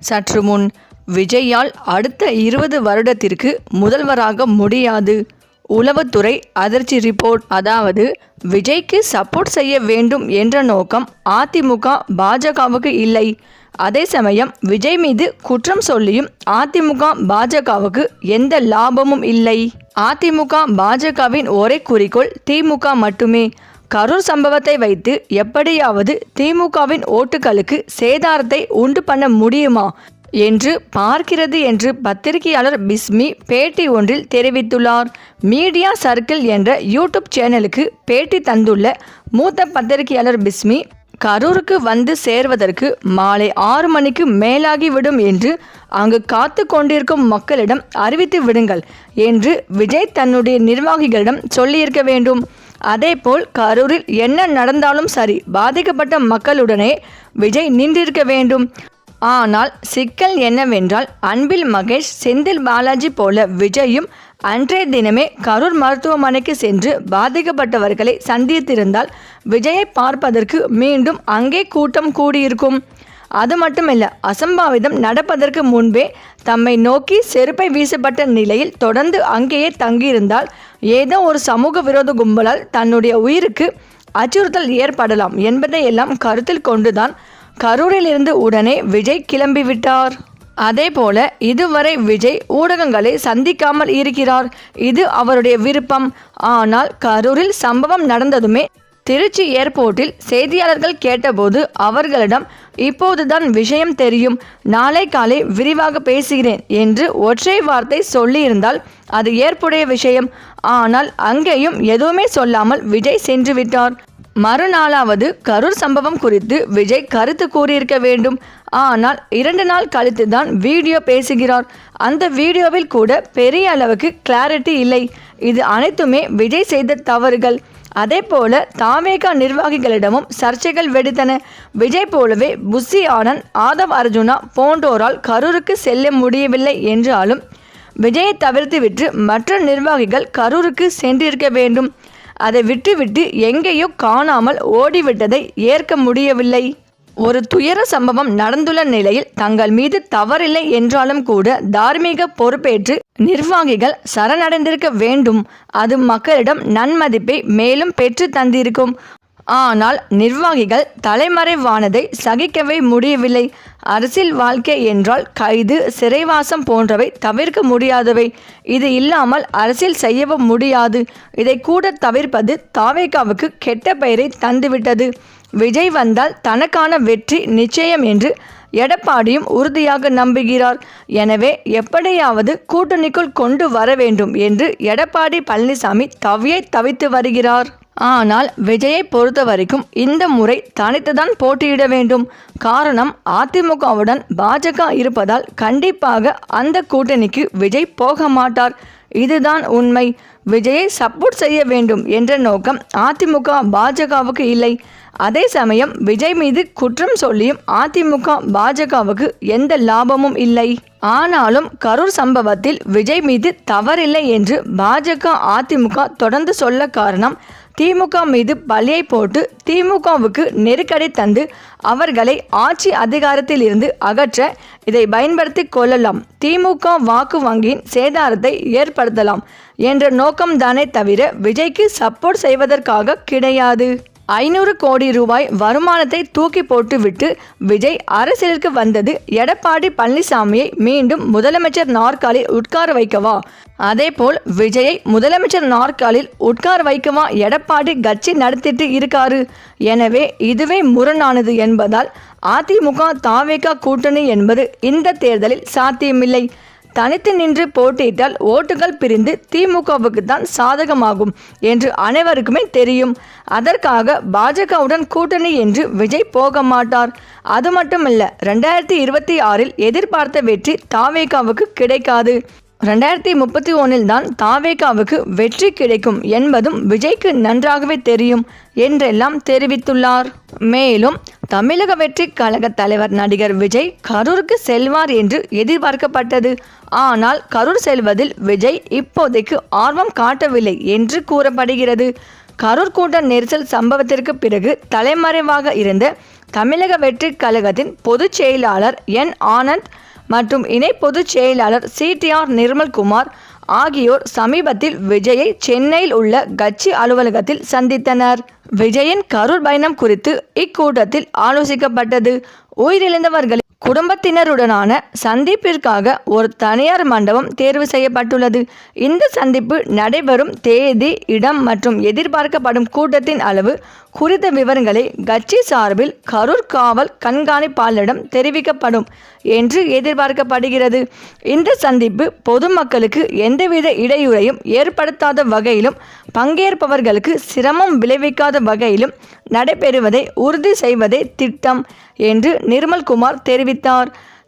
சற்று முன் விஜயால் அடுத்த இருபது வருடத்திற்கு முதல்வராக முடியாது. உளவுத்துறை அதிர்ச்சி ரிப்போர்ட் அதாவது விஜய்க்கு சப்போர்ட் செய்ய வேண்டும் என்ற நோக்கம் அதிமுக பாஜகவுக்கு இல்லை. அதே சமயம் விஜய் மீது குற்றம் சொல்லியும் அதிமுக பாஜகவுக்கு எந்த லாபமும் இல்லை. அதிமுக பாஜகவின் ஒரே குறிக்கோள் திமுக மட்டுமே. கரூர் சம்பவத்தை வைத்து எப்படியாவது திமுகவின் ஓட்டுகளுக்கு சேதாரத்தை உண்டு பண்ண முடியுமா என்று பார்க்கிறது என்று பத்திரிகையாளர் பிஸ்மி பேட்டி ஒன்றில் தெரிவித்துள்ளார். மீடியா சர்க்கிள் என்ற யூடியூப் சேனலுக்கு பேட்டி தந்துள்ள மூத்த பத்திரிகையாளர் பிஸ்மி கரூருக்கு வந்து சேர்வதற்கு மாலை ஆறு மணிக்கு மேலாகிவிடும் என்று அங்கு காத்து கொண்டிருக்கும் மக்களிடம் அறிவித்து விடுங்கள் என்று விஜய் தன்னுடைய நிர்வாகிகளிடம் சொல்லியிருக்க வேண்டும். அதேபோல் கரூரில் என்ன நடந்தாலும் சரி பாதிக்கப்பட்ட மக்களுடனே விஜய் நின்றிருக்க வேண்டும். ஆனால் சிக்கல் என்னவென்றால் அன்பில் மகேஷ் செந்தில் பாலாஜி போல விஜயும் அன்றைய தினமே கரூர் மருத்துவமனைக்கு சென்று பாதிக்கப்பட்டவர்களை சந்தித்திருந்தால் விஜயை பார்ப்பதற்கு மீண்டும் அங்கே கூட்டம் கூடியிருக்கும். அது மட்டுமல்ல அசம்பாவிதம் நடப்பதற்கு முன்பே தம்மை நோக்கி செருப்பை வீசப்பட்ட நிலையில் தொடர்ந்து அங்கேயே தங்கியிருந்தால் ஏதோ ஒரு சமூக விரோத கும்பலால் தன்னுடைய உயிருக்கு அச்சுறுத்தல் ஏற்படலாம் என்பதை எல்லாம் கருத்தில் கொண்டுதான் கரூரிலிருந்து உடனே விஜய் கிளம்பிவிட்டார். அதேபோல இதுவரை விஜய் ஊடகங்களை சந்திக்காமல் இருக்கிறார். இது அவருடைய விருப்பம். ஆனால் கரூரில் சம்பவம் நடந்ததுமே திருச்சி ஏர்போர்ட்டில் செய்தியாளர்கள் கேட்டபோது அவர்களிடம் இப்போதுதான் விஷயம் தெரியும். நாளை காலை விரிவாக பேசுகிறேன் என்று ஒற்றை வார்த்தை சொல்லியிருந்தால் அது ஏற்புடைய விஷயம். ஆனால் அங்கேயும் எதுவுமே சொல்லாமல் விஜய் சென்று விட்டார். மறுநாளாவது கரூர் சம்பவம் குறித்து விஜய் கருத்து கூறியிருக்க வேண்டும். ஆனால் இரண்டு நாள் கழித்து தான் வீடியோ பேசுகிறார். அந்த வீடியோவில் கூட பெரிய அளவுக்கு கிளாரிட்டி இல்லை. இது அனைத்துமே விஜய் செய்த தவறுகள். அதே போல தாமேகா நிர்வாகிகளிடமும் சர்ச்சைகள் வெடித்தன. விஜய் போலவே புஷி ஆனந்த் ஆதவ் அர்ஜுனா போன்றோரால் கரூருக்கு செல்ல முடியவில்லை என்றாலும் விஜயை தவிர்த்துவிட்டு மற்ற நிர்வாகிகள் கரூருக்கு சென்றிருக்க வேண்டும். அதை விட்டுவிட்டு எங்கேயோ காணாமல் ஓடிவிட்டதை ஏற்க முடியவில்லை. ஒரு துயர சம்பவம் நடந்துள்ள நிலையில் தங்கள் மீது தவறில்லை என்றாலும் கூட தார்மீக பொறுப்பேற்று நிர்வாகிகள் சரணடைந்திருக்க வேண்டும். அது மக்களிடம் நன்மதிப்பை மேலும் பெற்று தந்திருக்கும். ஆனால் நிர்வாகிகள் தலைமறைவானதை சகிக்கவே முடியவில்லை. அரசியல் வாழ்க்கை என்றால் கைது சிறைவாசம் போன்றவை தவிர்க்க முடியாதவை. இது இல்லாமல் அரசியல் செய்யவும் முடியாது. இதை கூட தவிர்ப்பது தாவேகாவுக்கு கெட்ட பெயரை தந்துவிட்டது. விஜய் வந்தால் தனக்கான வெற்றி நிச்சயம் என்று எடப்பாடியும் உறுதியாக நம்புகிறார். எனவே எப்படியாவது கூட்டணிக்குள் கொண்டு வர வேண்டும் என்று எடப்பாடி பழனிசாமி தவியை தவித்து வருகிறார். ஆனால் விஜயை பொறுத்த வரைக்கும் இந்த முறை தனித்துதான் போட்டியிட வேண்டும். காரணம் அதிமுகவுடன் பாஜக இருப்பதால் கண்டிப்பாக அந்த கூட்டணிக்கு விஜய் போக மாட்டார். இதுதான் உண்மை. விஜயை சப்போர்ட் செய்ய வேண்டும் என்ற நோக்கம் அதிமுக பாஜகவுக்கு இல்லை. அதே சமயம் விஜய் மீது குற்றம் சொல்லியும் அதிமுக பாஜகவுக்கு எந்த லாபமும் இல்லை. ஆனாலும் கரூர் சம்பவத்தில் விஜய் மீது தவறில்லை என்று பாஜக அதிமுக தொடர்ந்து சொல்ல காரணம் திமுக மீது பலியை போட்டு திமுகவுக்கு நெருக்கடி தந்து அவர்களை ஆட்சி அதிகாரத்தில் இருந்து அகற்ற இதை பயன்படுத்தி கொள்ளலாம். திமுக வாக்கு வங்கியின் சேதாரத்தை ஏற்படுத்தலாம் என்ற நோக்கம்தானே தவிர விஜய்க்கு சப்போர்ட் செய்வதற்காக கிடையாது. ஐநூறு கோடி ரூபாய் வருமானத்தை தூக்கி போட்டுவிட்டு விஜய் அரசியலுக்கு வந்தது எடப்பாடி பழனிசாமியை மீண்டும் முதலமைச்சர் நாற்காலில் உட்கார வைக்கவா? அதேபோல் விஜயை முதலமைச்சர் நாற்காலில் உட்கார வைக்கவா எடப்பாடி கட்சி நடத்திட்டு இருக்காரு? எனவே இதுவே முரணானது என்பதால் அதிமுக தாவேகா கூட்டணி என்பது இந்த தேர்தலில் சாத்தியமில்லை. தனித்து நின்று போட்டியிட்டால் ஓட்டுகள் பிரிந்து திமுகவுக்கு தான் சாதகமாகும் என்று அனைவருக்குமே தெரியும். அதற்காக பாஜகவுடன் கூட்டணி என்று விஜய் போக மாட்டார். அது மட்டுமல்ல ரெண்டாயிரத்தி இருபத்தி ஆறில் எதிர்பார்த்த வெற்றி தாவேகாவுக்கு கிடைக்காது. ரெண்டாயிரத்தி முப்பத்தி ஒன்றில் தான் தாவேகாவுக்கு வெற்றி கிடைக்கும் என்பதும் விஜய்க்கு நன்றாகவே தெரியும் என்றெல்லாம் தெரிவித்துள்ளார். மேலும் தமிழக வெற்றி கழக தலைவர் நடிகர் விஜய் கரூருக்கு செல்வார் என்று எதிர்பார்க்கப்பட்டது. ஆனால் கரூர் செல்வதில் விஜய் இப்போதைக்கு ஆர்வம் காட்டவில்லை என்று கூறப்படுகிறது. கரூர் கூட்ட நெரிசல் சம்பவத்திற்கு பிறகு தலைமறைவாக இருந்த தமிழக வெற்றி கழகத்தின் பொதுச் செயலாளர் என் ஆனந்த் மற்றும் இணை பொதுச் செயலாளர் சிடிஆர் நிர்மல்குமார் ஆகியோர் சமீபத்தில் விஜயை சென்னையில் உள்ள கட்சி அலுவலகத்தில் சந்தித்தனர். விஜயின் கரூர் பயணம் குறித்து இக்கூட்டத்தில் ஆலோசிக்கப்பட்டது. உயிரிழந்தவர்களின் குடும்பத்தினருடனான சந்திப்பிற்காக ஒரு தனியார் மண்டபம் தேர்வு செய்யப்பட்டுள்ளது. இந்த சந்திப்பு நடைபெறும் தேதி இடம் மற்றும் எதிர்பார்க்கப்படும் கூட்டத்தின் அளவு குறித்த விவரங்களை கட்சி சார்பில் கரூர் காவல் கண்காணிப்பாளரிடம் தெரிவிக்கப்படும் என்று எதிர்பார்க்கப்படுகிறது. இந்த சந்திப்பு பொதுமக்களுக்கு எந்தவித இடையூறையும் ஏற்படுத்தாத வகையிலும் பங்கேற்பவர்களுக்கு சிரமம் விளைவிக்காத வகையிலும் நடைபெறுவதை உறுதி செய்வதே திட்டம் என்று நிர்மல்குமார் தெரிவித்தார்.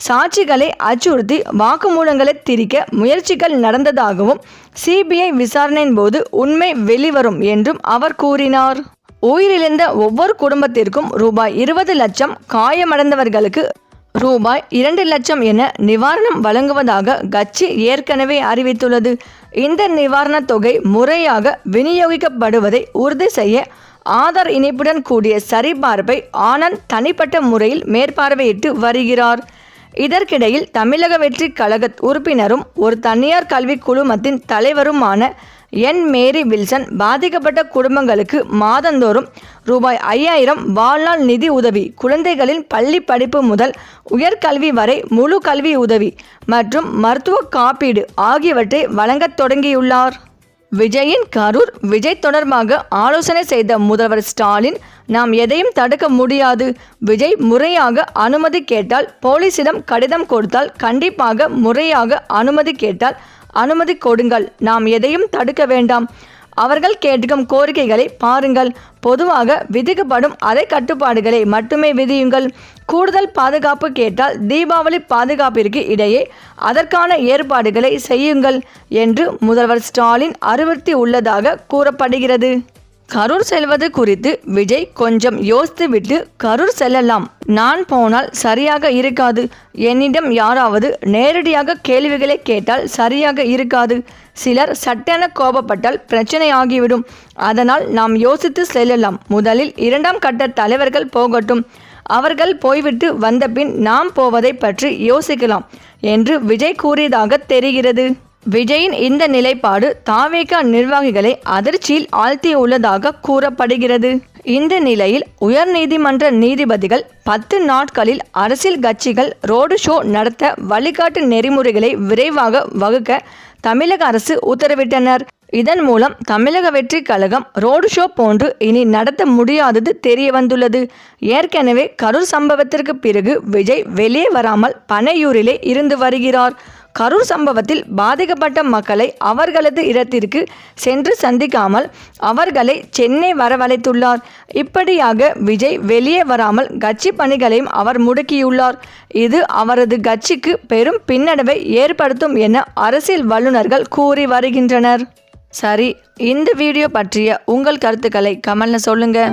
சாட்சிகளை அச்சுறுத்தி வாக்குமூலங்களை திரிக்க முயற்சிகள் நடந்ததாகவும் சிபிஐ விசாரணையின் போது உண்மை வெளிவரும் என்றும் அவர் கூறினார். உயிரிழந்த ஒவ்வொரு குடும்பத்திற்கும் ரூபாய் இருபது லட்சம் காயமடைந்தவர்களுக்கு ரூபாய் இரண்டு லட்சம் என நிவாரணம் வழங்குவதாக கட்சி ஏற்கனவே அறிவித்துள்ளது. இந்த நிவாரணத் தொகை முறையாக விநியோகிக்கப்படுவதை உறுதி செய்ய ஆதார் இணைப்புடன் கூடிய சரிபார்ப்பை ஆனந்த் தனிப்பட்ட முறையில் மேற்பார்வையிட்டு வருகிறார். இதற்கிடையில் தமிழக வெற்றி கழக உறுப்பினரும் ஒரு தனியார் கல்வி குழுமத்தின் தலைவருமான என். மேரி வில்சன் பாதிக்கப்பட்ட குடும்பங்களுக்கு மாதந்தோறும் ரூபாய் ஐயாயிரம் வாழ்நாள் நிதி உதவி குழந்தைகளின் பள்ளி படிப்பு முதல் உயர்கல்வி வரை முழு கல்வி உதவி மற்றும் மருத்துவ காப்பீடு ஆகியவற்றை வழங்கத் தொடங்கியுள்ளார். விஜயின் கரூர் விஜய் தொடர்பாக ஆலோசனை செய்த முதல்வர் ஸ்டாலின் நாம் எதையும் தடுக்க முடியாது. விஜய் முறையாக அனுமதி கேட்டால் போலீசிடம் கடிதம் கொடுத்தால் கண்டிப்பாக முறையாக அனுமதி கேட்டால் அனுமதி கொடுங்கள். நாம் எதையும் தடுக்க வேண்டாம். அவர்கள் கேட்கும் கோரிக்கைகளை பாருங்கள். பொதுவாக விதிக்கப்படும் அரை கட்டுப்பாடுகளை மட்டுமே விதியுங்கள். கூடுதல் பாதுகாப்பு கேட்டால் தீபாவளி பாதுகாப்பிற்கு இடையே அதற்கான ஏற்பாடுகளை செய்யுங்கள் என்று முதல்வர் ஸ்டாலின் அறிவுறுத்தி உள்ளதாக கூறப்படுகிறது. கரூர் செல்வது குறித்து விஜய் கொஞ்சம் யோசித்துவிட்டு கரூர் செல்லலாம். நான் போனால் சரியாக இருக்காது. என்னிடம் யாராவது நேரடியாக கேள்விகளை கேட்டால் சரியாக இருக்காது. சிலர் சட்டென கோபப்பட்டால் பிரச்சனை ஆகிவிடும் அதனால் நாம் யோசித்து செல்லலாம். முதலில் இரண்டாம் கட்ட தலைவர்கள் போகட்டும். அவர்கள் போய்விட்டு வந்தபின் நாம் போவதை பற்றி யோசிக்கலாம் என்று விஜய் கூறியதாக தெரிகிறது. விஜயின் இந்த நிலைப்பாடு தாவேகா நிர்வாகிகளை அதிர்ச்சியில் ஆழ்த்தியுள்ளதாக கூறப்படுகிறது. இந்த நிலையில் உயர்நீதிமன்ற நீதிபதிகள் பத்து நாட்களில் அரசியல் கட்சிகள் ரோடு ஷோ நடத்த வழிகாட்டு நெறிமுறைகளை விரைவாக வகுக்க தமிழக அரசு உத்தரவிட்டனர். இதன் மூலம் தமிழக வெற்றி கழகம் ரோடு ஷோ போன்று இனி நடத்த முடியாதது தெரிய வந்துள்ளது. ஏற்கனவே கரூர் சம்பவத்திற்கு பிறகு விஜய் வெளியே வராமல் பனையூரிலே இருந்து வருகிறார். கரூர் சம்பவத்தில் பாதிக்கப்பட்ட மக்களை அவர்களது இடத்திற்கு சென்று சந்திக்காமல் அவர்களை சென்னை வரவழைத்துள்ளார். இப்படியாக விஜய் வெளியே வராமல் கட்சி பணிகளையும் அவர் முடுக்கியுள்ளார். இது அவரது கட்சிக்கு பெரும் பின்னடைவை ஏற்படுத்தும் என அரசியல் வல்லுநர்கள் கூறி வருகின்றனர். சரி இந்த வீடியோ பற்றிய உங்கள் கருத்துக்களை கமெண்ட்ல சொல்லுங்கள்